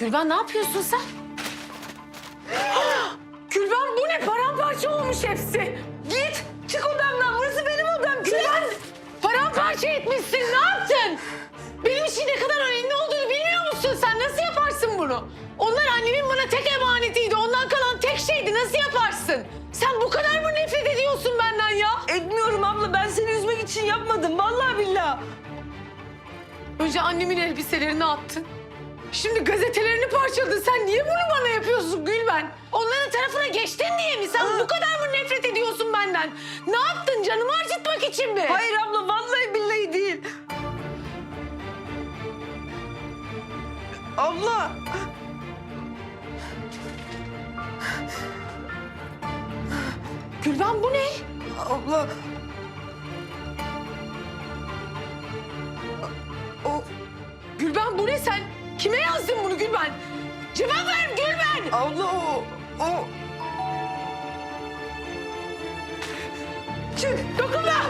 Gülben ne yapıyorsun sen? Gülben bu ne? Paramparça olmuş hepsi. Git çık odamdan. Burası benim odam. Gülben paramparça etmişsin. Ne yaptın? Benim için ne kadar önemli olduğunu bilmiyor musun sen? Nasıl yaparsın bunu? Onlar annemin bana tek emanetiydi. Ondan kalan tek şeydi. Nasıl yaparsın? Sen bu kadar mı nefret ediyorsun benden ya? Etmiyorum abla ben seni üzmek için yapmadım vallahi billahi. Önce annemin elbiselerini attın. Şimdi gazetelerini parçaladın. Sen niye bunu bana yapıyorsun Gülben? Onların tarafına geçtin diye mi? Sen bu kadar mı nefret ediyorsun benden? Ne yaptın? Canımı acıtmak için mi? Hayır abla vallahi billahi değil. Abla. Gülben bu ne? Abla. O Gülben bu ne sen? Kime yazdın bunu Gülben? Cevap ver Gülben! abla o o Çık dokunma!